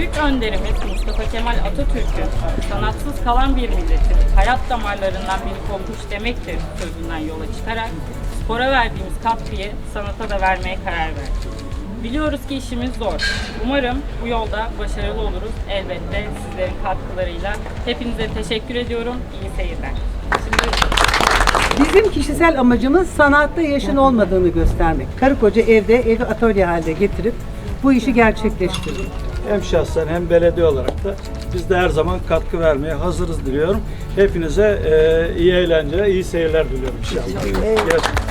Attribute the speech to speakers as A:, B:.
A: Büyük önderimiz Mustafa Kemal Atatürk'ün sanatsız kalan bir milletin hayat damarlarından biri kopmuş demektir sözünden yola çıkarak spora verdiğimiz katkıyı sanata da vermeye karar verdik. Biliyoruz ki işimiz zor. Umarım bu yolda başarılı oluruz. Elbette sizlerin katkılarıyla. Hepinize teşekkür ediyorum. İyi seyirler.
B: Bizim kişisel amacımız sanatta yaşın olmadığını göstermek. Karı koca evde, evi atölye halde getirip bu işi gerçekleştirmek.
C: Hem şahsen hem belediye olarak da biz de her zaman katkı vermeye hazırız diliyorum. Hepinize e, iyi eğlenceler, iyi seyirler diliyorum inşallah. Görüşmek